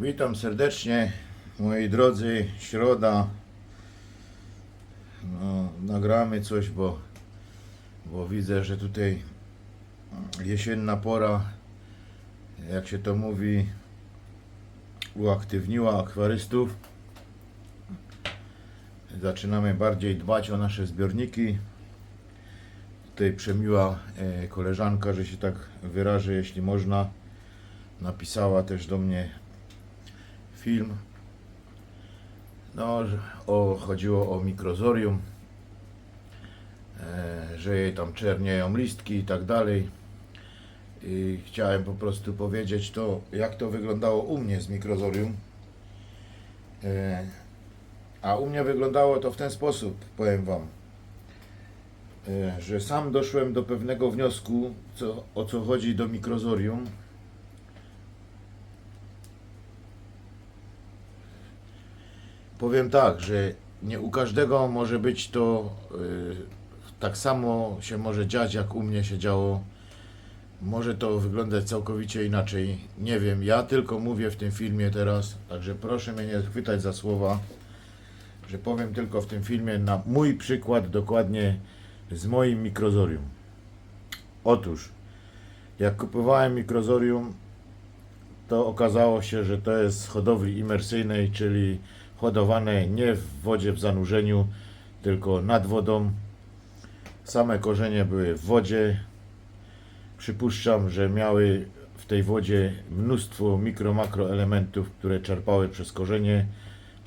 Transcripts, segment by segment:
Witam serdecznie, moi drodzy. Środa. No, nagramy coś, bo, bo widzę, że tutaj jesienna pora, jak się to mówi, uaktywniła akwarystów. Zaczynamy bardziej dbać o nasze zbiorniki. Tutaj przemiła e, koleżanka, że się tak wyrażę, jeśli można, napisała też do mnie film. No, o, chodziło o mikrozorium, e, że jej tam czernieją listki i tak dalej. I chciałem po prostu powiedzieć to, jak to wyglądało u mnie z mikrozorium. E, a u mnie wyglądało to w ten sposób, powiem Wam, e, że sam doszłem do pewnego wniosku, co, o co chodzi do mikrozorium. Powiem tak, że nie u każdego może być to y, tak samo się może dziać, jak u mnie się działo. Może to wyglądać całkowicie inaczej. Nie wiem, ja tylko mówię w tym filmie teraz, także proszę mnie nie chwytać za słowa, że powiem tylko w tym filmie na mój przykład dokładnie z moim mikrozorium. Otóż, jak kupowałem mikrozorium, to okazało się, że to jest z hodowli imersyjnej, czyli hodowane nie w wodzie w zanurzeniu, tylko nad wodą. Same korzenie były w wodzie. Przypuszczam, że miały w tej wodzie mnóstwo mikro, makro elementów, które czerpały przez korzenie,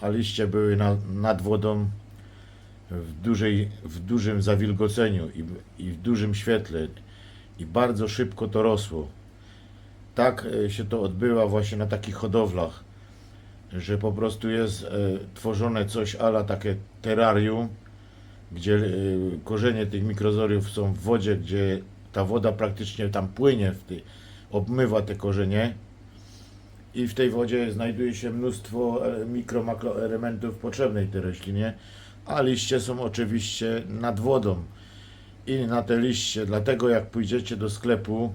a liście były na, nad wodą w, dużej, w dużym zawilgoceniu i, i w dużym świetle i bardzo szybko to rosło. Tak e, się to odbywa właśnie na takich hodowlach że po prostu jest e, tworzone coś ala takie terrarium, gdzie e, korzenie tych mikrozoriów są w wodzie, gdzie ta woda praktycznie tam płynie, w obmywa te korzenie. I w tej wodzie znajduje się mnóstwo e, mikro, makro elementów potrzebnej tej roślinie, a liście są oczywiście nad wodą. I na te liście, dlatego jak pójdziecie do sklepu,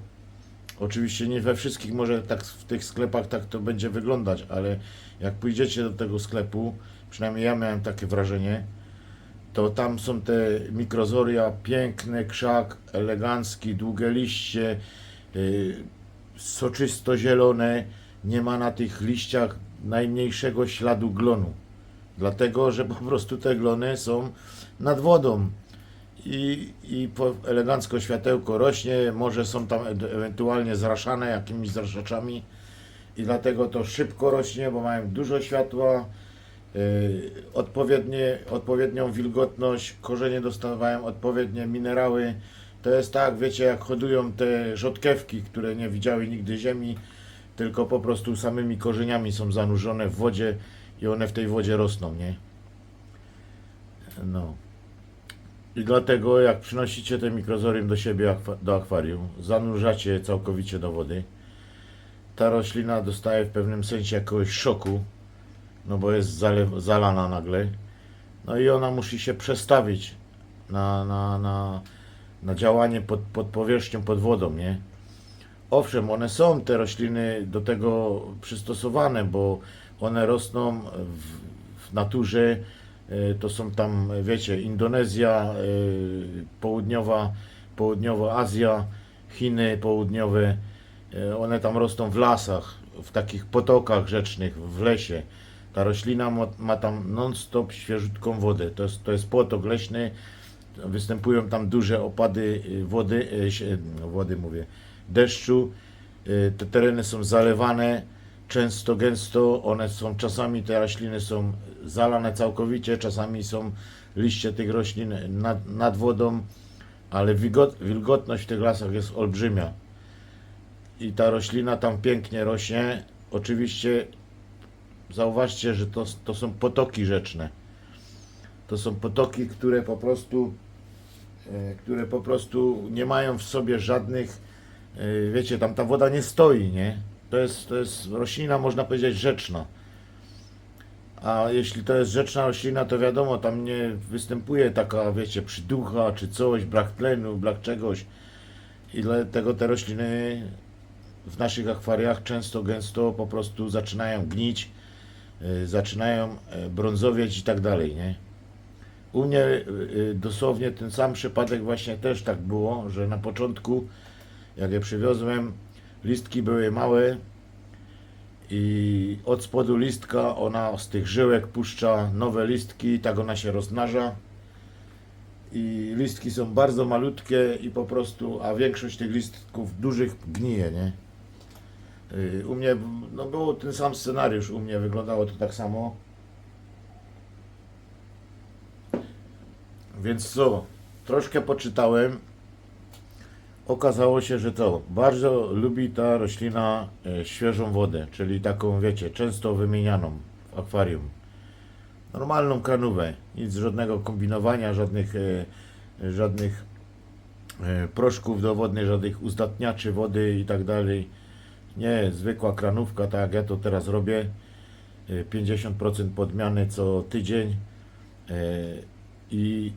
Oczywiście nie we wszystkich może tak w tych sklepach tak to będzie wyglądać, ale jak pójdziecie do tego sklepu, przynajmniej ja miałem takie wrażenie, to tam są te mikrozoria, piękny krzak, elegancki, długie liście, yy, soczysto zielone, nie ma na tych liściach najmniejszego śladu glonu. Dlatego, że po prostu te glony są nad wodą i, i elegancko światełko rośnie, może są tam e- ewentualnie zraszane jakimiś zraszaczami i dlatego to szybko rośnie, bo mają dużo światła, yy, odpowiednie, odpowiednią wilgotność, korzenie dostawają odpowiednie minerały. To jest tak, wiecie, jak hodują te rzodkiewki, które nie widziały nigdy ziemi, tylko po prostu samymi korzeniami są zanurzone w wodzie i one w tej wodzie rosną, nie? No. I dlatego jak przynosicie te mikrozorium do siebie, do akwarium, zanurzacie je całkowicie do wody, ta roślina dostaje w pewnym sensie jakiegoś szoku, no bo jest zalana nagle, no i ona musi się przestawić na, na, na, na działanie pod, pod powierzchnią, pod wodą, nie? Owszem, one są, te rośliny, do tego przystosowane, bo one rosną w, w naturze, to są tam, wiecie, Indonezja, e, południowa, południowa Azja, Chiny południowe, e, one tam rosną w lasach, w takich potokach rzecznych, w lesie. Ta roślina ma, tam non-stop świeżutką wodę. To jest, to jest potok leśny, występują tam duże opady wody, no, wody mówię, deszczu. Te tereny są zalewane często, gęsto. One są czasami, te rośliny są zalane całkowicie, czasami są liście tych roślin nad, nad wodą, ale wilgot, wilgotność w tych lasach jest olbrzymia. I ta roślina tam pięknie rośnie. Oczywiście zauważcie, że to, to są potoki rzeczne. To są potoki, które po prostu e, które po prostu nie mają w sobie żadnych e, wiecie, tam ta woda nie stoi, nie? To jest, to jest roślina, można powiedzieć, rzeczna. A jeśli to jest rzeczna roślina, to wiadomo, tam nie występuje taka, wiecie, przyducha czy coś, brak tlenu, brak czegoś. I dlatego te rośliny w naszych akwariach często, gęsto po prostu zaczynają gnić, y, zaczynają e, brązowieć i tak dalej, nie? U mnie y, y, dosłownie ten sam przypadek właśnie też tak było, że na początku, jak je przywiozłem, listki były małe i od spodu listka ona z tych żyłek puszcza nowe listki, tak ona się rozmnaża i listki są bardzo malutkie i po prostu, a większość tych listków dużych gnije, nie? Y, U mnie, no było ten sam scenariusz, u mnie wyglądało to tak samo. Więc co, troszkę poczytałem. Okazało się, że to bardzo lubi ta roślina e, świeżą wodę, czyli taką, wiecie, często wymienianą w akwarium. Normalną kranówę, nic żadnego kombinowania, żadnych, e, żadnych e, proszków do wodnych, żadnych uzdatniaczy wody i tak dalej. Nie, zwykła kranówka, tak jak ja to teraz robię. E, 50% podmiany co tydzień. I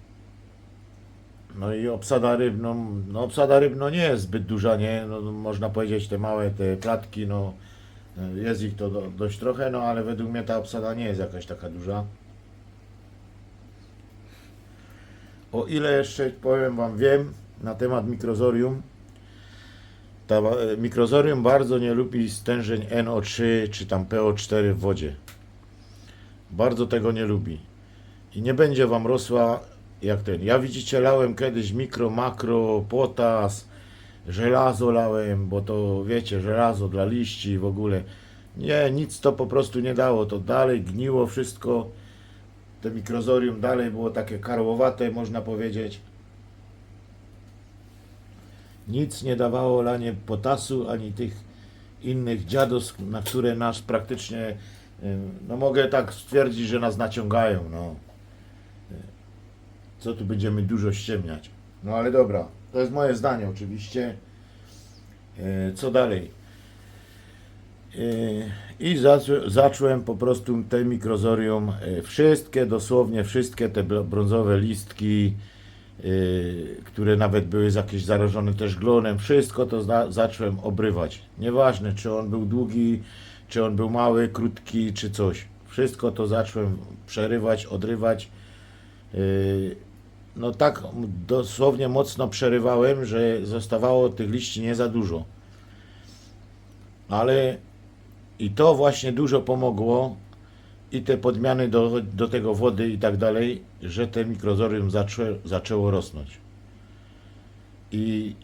no i obsada rybną, no obsada rybno nie jest zbyt duża, nie? No, no, można powiedzieć te małe, te klatki, no e, jest ich to do, dość trochę, no ale według mnie ta obsada nie jest jakaś taka duża. O ile jeszcze powiem Wam wiem na temat mikrozorium, ta e, mikrozorium bardzo nie lubi stężeń NO3 czy tam PO4 w wodzie. Bardzo tego nie lubi. I nie będzie Wam rosła jak ten. Ja widzicie, lałem kiedyś mikro, makro, potas, żelazo lałem, bo to wiecie, żelazo dla liści w ogóle. Nie, nic to po prostu nie dało. To dalej gniło wszystko. Te mikrozorium dalej było takie karłowate, można powiedzieć. Nic nie dawało lanie potasu, ani tych innych dziadostw, na które nas praktycznie, no mogę tak stwierdzić, że nas naciągają, no. Co tu będziemy dużo ściemniać. No ale dobra, to jest moje zdanie oczywiście. E, Co dalej? E, I zaczą- zacząłem po prostu te mikrozorium, e, wszystkie, dosłownie wszystkie te brązowe listki, które nawet były jakieś zarażone też glonem, wszystko to za, zacząłem obrywać. Nieważne, czy on był długi, czy on był mały, krótki, czy coś. Wszystko to zacząłem przerywać, odrywać. No tak dosłownie mocno przerywałem, że zostawało tych liści nie za dużo. Ale i to właśnie dużo pomogło i te podmiany do, do tego wody i tak dalej, że te mikrozorium zaczę, zaczęło rosnąć. I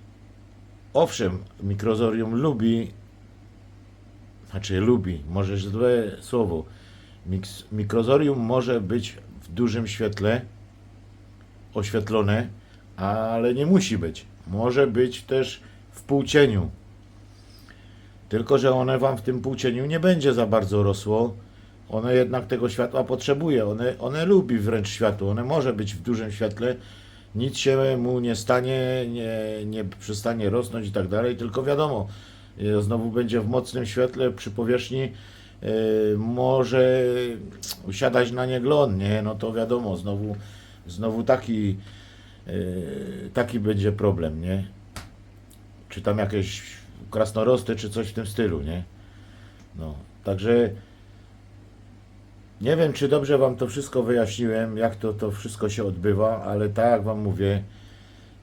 owszem, mikrozorium lubi, znaczy lubi, może złe słowo, mikrozorium może być w dużym świetle oświetlone, ale nie musi być. Może być też w półcieniu. Tylko, że one wam w tym półcieniu nie będzie za bardzo rosło. One jednak tego światła potrzebuje. One, one lubi wręcz światło. One może być w dużym świetle. Nic się mu nie stanie, nie, nie przestanie rosnąć i tak dalej. Tylko wiadomo, e, znowu będzie w mocnym świetle przy powierzchni e, może usiadać na nie glon, nie? No to wiadomo, znowu, znowu taki, e, taki będzie problem, nie? Czy tam jakieś krasnorosty, czy coś w tym stylu, nie? No, także nie wiem, czy dobrze Wam to wszystko wyjaśniłem, jak to, to wszystko się odbywa, ale tak jak Wam mówię,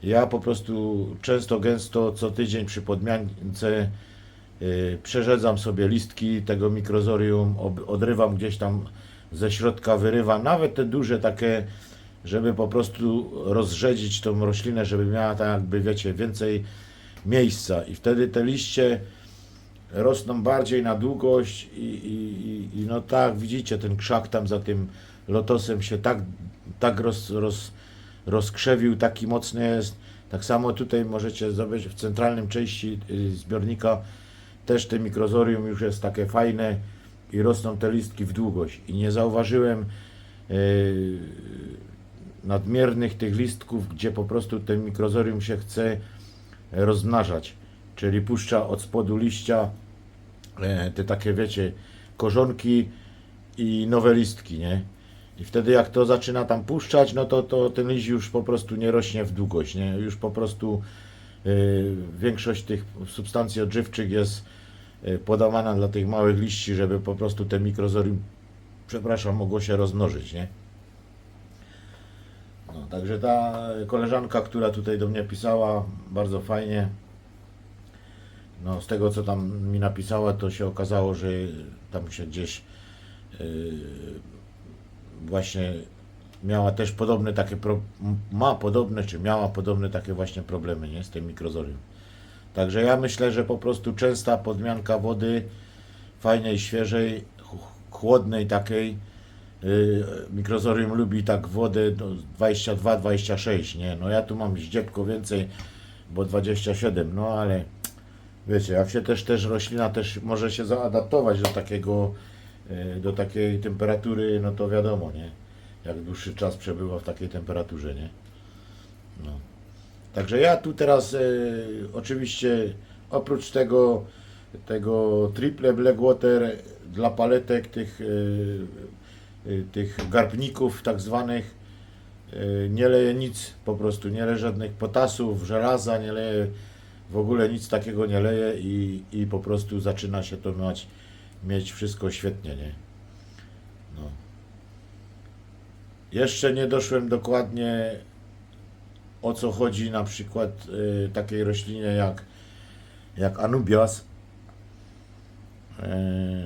ja po prostu często, gęsto, co tydzień przy podmiance yy, przerzedzam sobie listki tego mikrozorium, odrywam gdzieś tam ze środka, wyrywam, nawet te duże takie, żeby po prostu rozrzedzić tą roślinę, żeby miała tak jakby, wiecie, więcej miejsca i wtedy te liście rosną bardziej na długość i, i, i, no tak, widzicie, ten krzak tam za tym lotosem się tak, tak roz, roz, rozkrzewił, taki mocny jest. Tak samo tutaj możecie zobaczyć w centralnym części y, zbiornika też te mikrozorium już jest takie fajne i rosną te listki w długość. I nie zauważyłem yy, nadmiernych tych listków, gdzie po prostu ten mikrozorium się chce rozmnażać, czyli puszcza od spodu liścia e, te takie, wiecie, korzonki i nowe listki, nie? I wtedy jak to zaczyna tam puszczać, no to, to ten liść już po prostu nie rośnie w długość, nie? Już po prostu y, większość tych substancji odżywczych jest podawana dla tych małych liści, żeby po prostu te mikrozorium, przepraszam, mogło się rozmnożyć, nie? No, także ta koleżanka, która tutaj do mnie pisała, bardzo fajnie. No, z tego co tam mi napisała, to się okazało, że tam się gdzieś yy, właśnie miała też podobne takie, pro, ma podobne, czy miała podobne takie właśnie problemy, nie, z tym mikrozorium. Także ja myślę, że po prostu częsta podmianka wody, fajnej, świeżej, ch- chłodnej takiej, mikrozorium lubi tak wodę no, 22-26, nie, no ja tu mam zdziepko więcej, bo 27, no ale wiecie, jak się też, też roślina też może się zaadaptować do takiego, yy, do takiej temperatury, no to wiadomo, nie, jak dłuższy czas przebywa w takiej temperaturze, nie. No. Także ja tu teraz e, oczywiście oprócz tego tego triple blackwater dla paletek tych tych garbników tak zwanych e, nie leję nic po prostu, nie leję żadnych potasów, żelaza, nie leję w ogóle nic takiego nie leję i, i po prostu zaczyna się to mieć, mieć wszystko świetnie, nie? No. Jeszcze nie doszłem dokładnie o co chodzi na przykład y, takiej roślinie jak, jak anubias, y,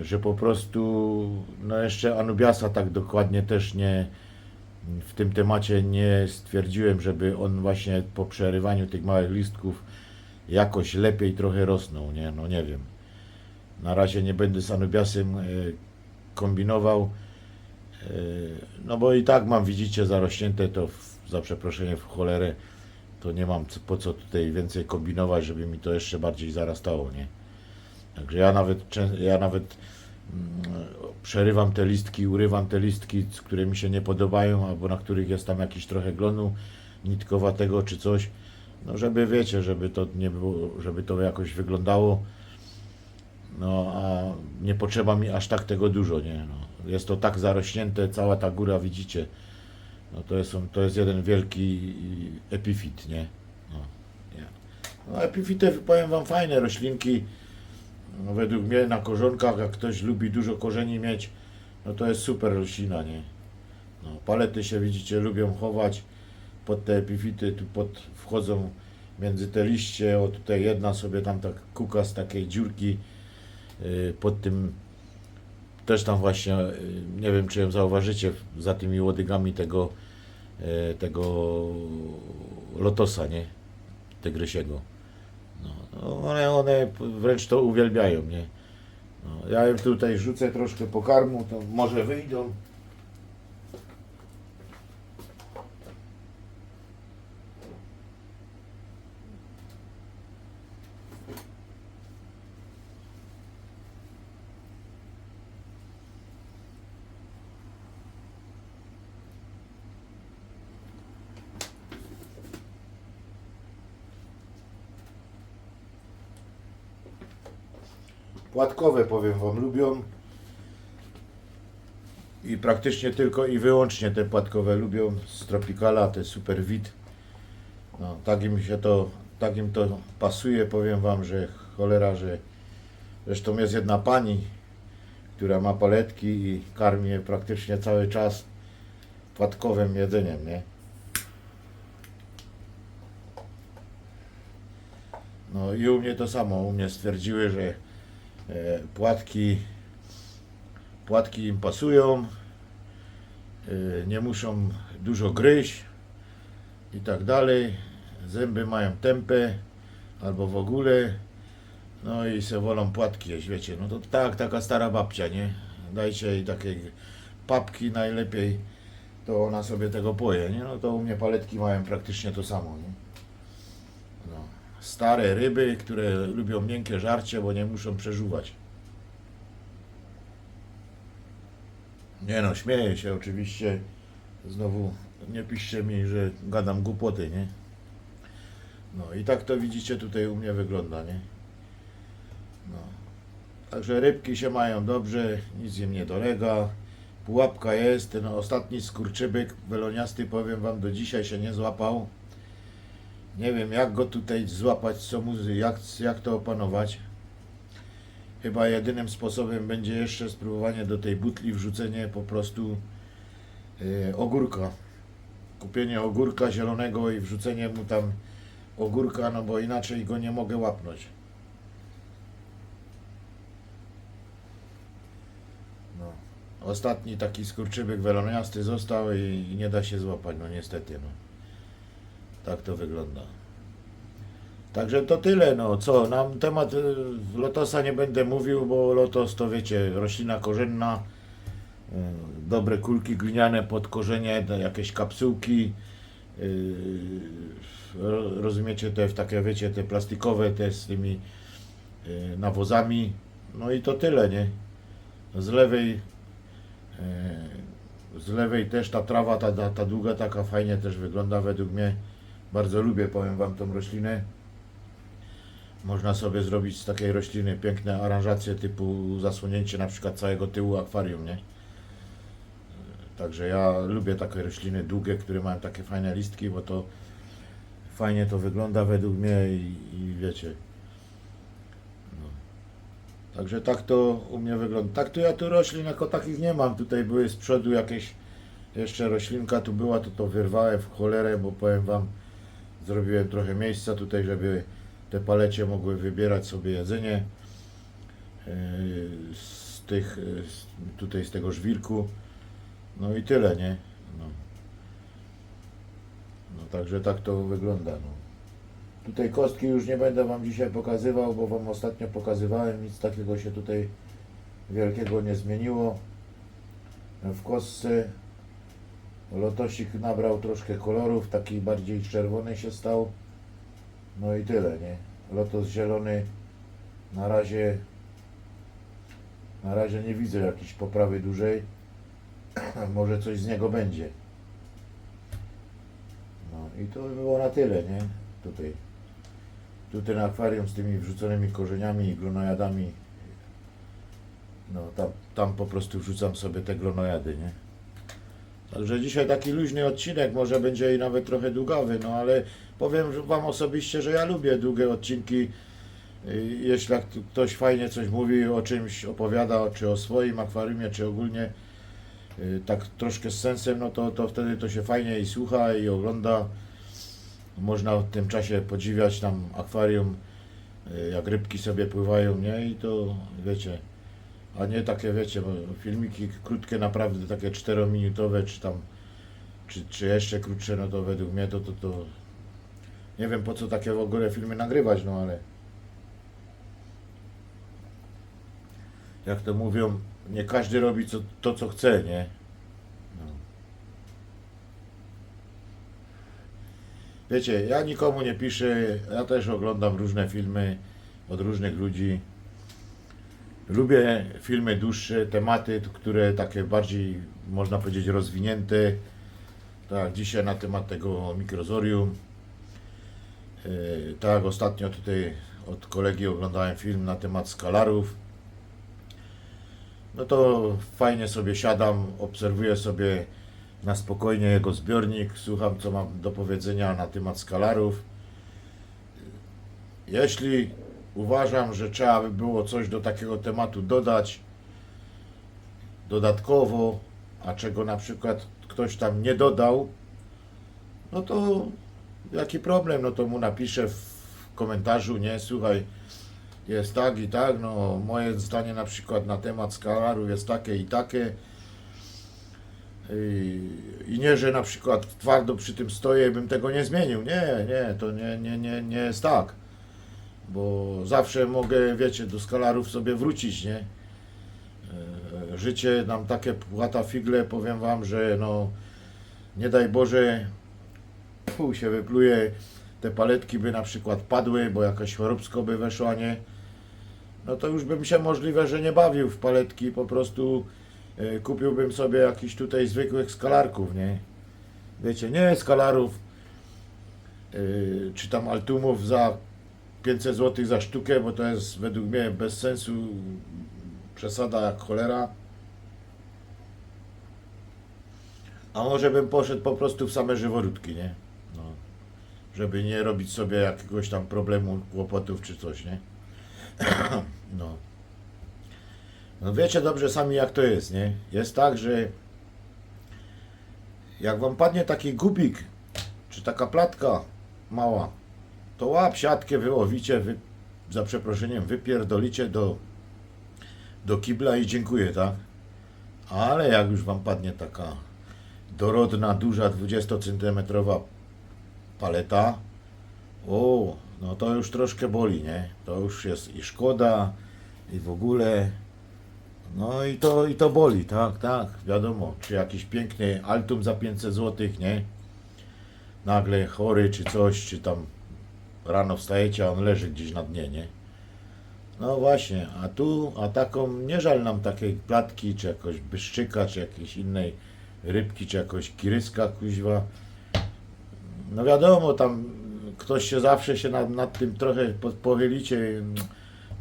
że po prostu no jeszcze anubiasa tak dokładnie też nie w tym temacie nie stwierdziłem, żeby on właśnie po przerywaniu tych małych listków jakoś lepiej trochę rosnął, nie? No nie wiem. Na razie nie będę z anubiasem y, kombinował. Yy, No bo i tak mam, widzicie, zarośnięte to w, za przeproszenie w cholerę, to nie mam po co tutaj więcej kombinować, żeby mi to jeszcze bardziej zarastało, nie? Także ja nawet, ja nawet mm, przerywam te listki, urywam te listki, które mi się nie podobają, albo na których jest tam jakiś trochę glonu nitkowatego czy coś, no żeby wiecie, żeby to nie było, żeby to jakoś wyglądało. No a nie potrzeba mi aż tak tego dużo, nie? No, jest to tak zarośnięte, cała ta góra widzicie. No to jest, to jest jeden wielki epifit, nie? No, nie. no epifity, powiem wam, fajne roślinki. No, według mnie na korzonkach, jak ktoś lubi dużo korzeni mieć, no to jest super roślina, nie? No, palety się widzicie, lubią chować pod te epifity, tu pod, wchodzą między te liście, o tutaj jedna sobie tam tak kuka z takiej dziurki, y, pod tym też tam właśnie, y, nie wiem czy ją zauważycie, za tymi łodygami tego, y, tego lotosa, nie? Tygrysiego. No, one, one wręcz to uwielbiają, nie? No, ja im tutaj rzucę troszkę pokarmu, to może wyjdą. Płatkowe powiem Wam lubią. I praktycznie tylko i wyłącznie te płatkowe lubią z Tropicala, te Super Wit. No, tak im się to, tak im to pasuje, powiem Wam, że cholera, że zresztą jest jedna pani, która ma paletki i karmi je praktycznie cały czas płatkowym jedzeniem, nie? No i u mnie to samo, u mnie stwierdziły, że płatki płatki im pasują, e, nie muszą dużo gryźć i tak dalej. Zęby mają tempę albo w ogóle. No i se wolą płatki jeść, wiecie. No to tak, taka stara babcia, nie? Dajcie jej takiej papki najlepiej, to ona sobie tego poje, nie? No to u mnie paletki mają praktycznie to samo, nie? No. Stare ryby, które lubią miękkie żarcie, bo nie muszą przeżuwać. Nie no, śmieję się oczywiście. Znowu nie piszcie mi, że gadam głupoty, nie? No i tak to widzicie tutaj u mnie wygląda, nie? No. Także rybki się mają dobrze, nic im nie dolega. Pułapka jest, ten ostatni skurczybyk weloniasty, powiem wam, do dzisiaj się nie złapał. Nie wiem jak go tutaj złapać, co muzy, jak, jak to opanować. Chyba jedynym sposobem będzie jeszcze spróbowanie do tej butli wrzucenie po prostu y, ogórka. Kupienie ogórka zielonego i wrzucenie mu tam ogórka, no bo inaczej go nie mogę łapnąć. No. Ostatni taki skurczybyk weloniasty został i, i nie da się złapać, no niestety, no. Tak to wygląda. Także to tyle, no co, na temat y, lotosa nie będę mówił, bo lotos to wiecie, roślina korzenna, y, dobre kulki gliniane pod korzenie, jakieś kapsułki, y, ro- rozumiecie, te takie wiecie, te plastikowe, te z tymi nawozami, no i to tyle, nie? Z lewej z lewej też ta trawa, ta, ta długa taka fajnie też wygląda według mnie. Bardzo lubię, powiem Wam, tą roślinę. Można sobie zrobić z takiej rośliny piękne aranżacje typu zasłonięcie na przykład całego tyłu akwarium, nie? Także ja lubię takie rośliny długie, które mają takie fajne listki, bo to fajnie to wygląda według mnie i, i wiecie. No. Także tak to u mnie wygląda. Tak to ja tu roślin jako takich nie mam. Tutaj były z przodu jakieś jeszcze roślinka tu była, to to wyrwałem w cholerę, bo powiem Wam, zrobiłem trochę miejsca tutaj, żeby te palecie mogły wybierać sobie jedzenie yy, z tych, z- tutaj z tego żwirku. No i tyle, nie? No. no także tak to wygląda. No. Tutaj kostki już nie będę Wam dzisiaj pokazywał, bo Wam ostatnio pokazywałem, nic takiego się tutaj wielkiego nie zmieniło. W kostce lotosik nabrał troszkę kolorów, taki bardziej czerwony się stał. No i tyle, nie? Lotos zielony na razie na razie nie widzę jakiejś poprawy dużej. Może coś z niego będzie. No i to by było na tyle, nie? Tutaj. Tutaj na akwarium z tymi wrzuconymi korzeniami i glonojadami. No tam, tam po prostu wrzucam sobie te glonojady, nie? Także dzisiaj taki luźny odcinek, może będzie i nawet trochę długawy, no ale powiem Wam osobiście, że ja lubię długie odcinki. Jeśli ktoś fajnie coś mówi, o czymś opowiada, czy o swoim akwariumie, czy ogólnie y, tak troszkę z sensem, no to, to wtedy to się fajnie i słucha i ogląda. Można w tym czasie podziwiać tam akwarium, y, jak rybki sobie pływają, nie? I to wiecie, a nie takie, wiecie, filmiki krótkie, naprawdę takie 4-minutowe, czy tam, czy, czy jeszcze krótsze, no to według mnie to, to, to nie wiem po co takie w ogóle filmy nagrywać, no ale jak to mówią, nie każdy robi co, to, co chce, nie? No. Wiecie, ja nikomu nie piszę, ja też oglądam różne filmy od różnych ludzi. Lubię filmy dłuższe, tematy, które takie bardziej, można powiedzieć, rozwinięte. Tak, dzisiaj na temat tego mikrozorium. Yy, Tak, ostatnio tutaj od kolegi oglądałem film na temat skalarów. No to fajnie sobie siadam, obserwuję sobie na spokojnie jego zbiornik, słucham co mam do powiedzenia na temat skalarów. Jeśli uważam, że trzeba by było coś do takiego tematu dodać dodatkowo, a czego na przykład ktoś tam nie dodał, no to jaki problem, no to mu napiszę w komentarzu, nie, słuchaj, jest tak i tak, no moje zdanie na przykład na temat skalaru jest takie i takie. I, nie, że na przykład twardo przy tym stoję, bym tego nie zmienił. Nie, nie, to nie, nie, nie, nie jest tak. Bo zawsze mogę, wiecie, do skalarów sobie wrócić, nie? E, Życie nam takie płata figle, powiem wam, że no nie daj Boże pół się wypluje, te paletki by na przykład padły, bo jakaś choróbsko by weszła, nie? No to już bym się możliwe, że nie bawił w paletki, po prostu e, kupiłbym sobie jakiś tutaj zwykłych skalarków, nie? Wiecie, nie skalarów, e, czy tam altumów za 500 zł za sztukę, bo to jest według mnie bez sensu przesada jak cholera. A może bym poszedł po prostu w same żyworódki, nie? No. żeby nie robić sobie jakiegoś tam problemu, kłopotów czy coś, nie? No. No wiecie dobrze sami jak to jest, nie? Jest tak, że jak wam padnie taki gubik, czy taka platka mała, to łap siatkę, wyłowicie, wy, za przeproszeniem, wypierdolicie do, do kibla i dziękuję, tak? Ale jak już wam padnie taka dorodna, duża, 20-centymetrowa paleta, o, no to już troszkę boli, nie? To już jest i szkoda, i w ogóle. No i to, i to boli, tak, tak, wiadomo. Czy jakiś piękny Altum za 500 zł, nie? Nagle chory czy coś, czy tam rano wstajecie, a on leży gdzieś na dnie, nie? No właśnie, a tu, a taką, nie żal nam takiej platki, czy jakoś byszczyka, czy jakiejś innej rybki, czy jakoś kiryska, kuźwa. No wiadomo, tam ktoś się zawsze się nad, nad tym trochę po- pochylicie.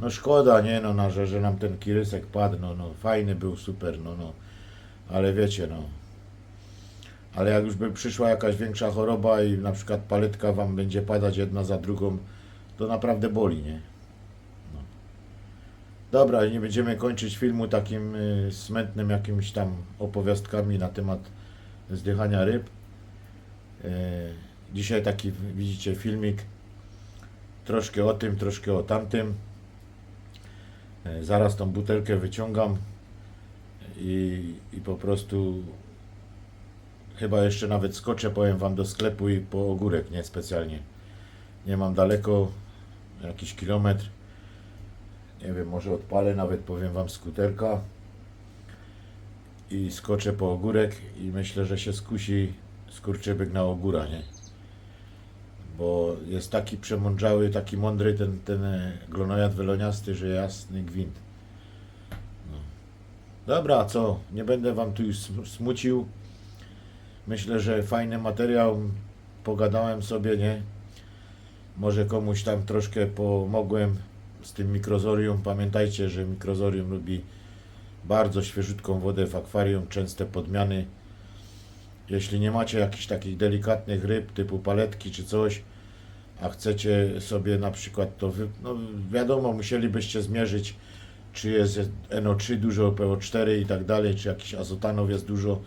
No szkoda, nie no, na, że, że nam ten kirysek padł, no, no fajny był, super, no, no. Ale wiecie, no. Ale jak już by przyszła jakaś większa choroba i na przykład paletka wam będzie padać jedna za drugą, to naprawdę boli, nie? No. Dobra, nie będziemy kończyć filmu takim y, smętnym jakimiś tam opowiastkami na temat zdychania ryb. E, Dzisiaj taki widzicie filmik troszkę o tym, troszkę o tamtym. E, Zaraz tą butelkę wyciągam i, i po prostu chyba jeszcze nawet skoczę, powiem wam do sklepu i po ogórek, nie specjalnie. Nie mam daleko, jakiś kilometr. Nie wiem, może odpalę nawet, powiem wam, skuterka i skoczę po ogórek i myślę, że się skusi skurczybyk na ogóra, nie? Bo jest taki przemądrzały, taki mądry ten, ten e, glonojad weloniasty, że jasny gwint. No. Dobra, co? Nie będę wam tu już sm- smucił. Myślę, że fajny materiał. Pogadałem sobie, nie? Może komuś tam troszkę pomogłem z tym mikrozorium. Pamiętajcie, że mikrozorium lubi bardzo świeżutką wodę w akwarium, częste podmiany. Jeśli nie macie jakichś takich delikatnych ryb typu paletki czy coś, a chcecie sobie na przykład to, wy... no wiadomo, musielibyście zmierzyć, czy jest NO3 dużo, PO4 i tak dalej, czy jakiś azotanów jest dużo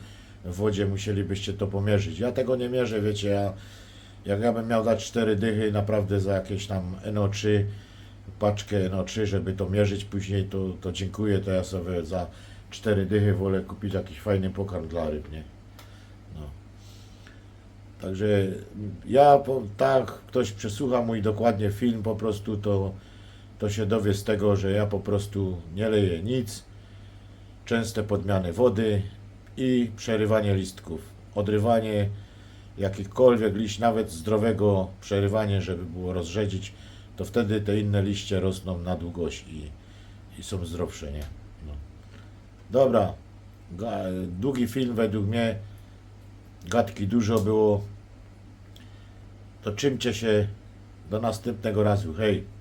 w wodzie, musielibyście to pomierzyć. Ja tego nie mierzę, wiecie, ja, jak ja bym miał dać 4 dychy naprawdę za jakieś tam NO3, paczkę NO3, żeby to mierzyć później, to, to dziękuję, to ja sobie za 4 dychy wolę kupić jakiś fajny pokarm dla ryb, nie? No. Także ja, tak, ktoś przesłucha mój dokładnie film po prostu, to, to się dowie z tego, że ja po prostu nie leję nic, częste podmiany wody i przerywanie listków, odrywanie jakichkolwiek liść, nawet zdrowego przerywanie, żeby było rozrzedzić, to wtedy te inne liście rosną na długość i, i są zdrowsze, nie? No. Dobra, długi film według mnie, gadki dużo było, to czymcie się do następnego razu, hej!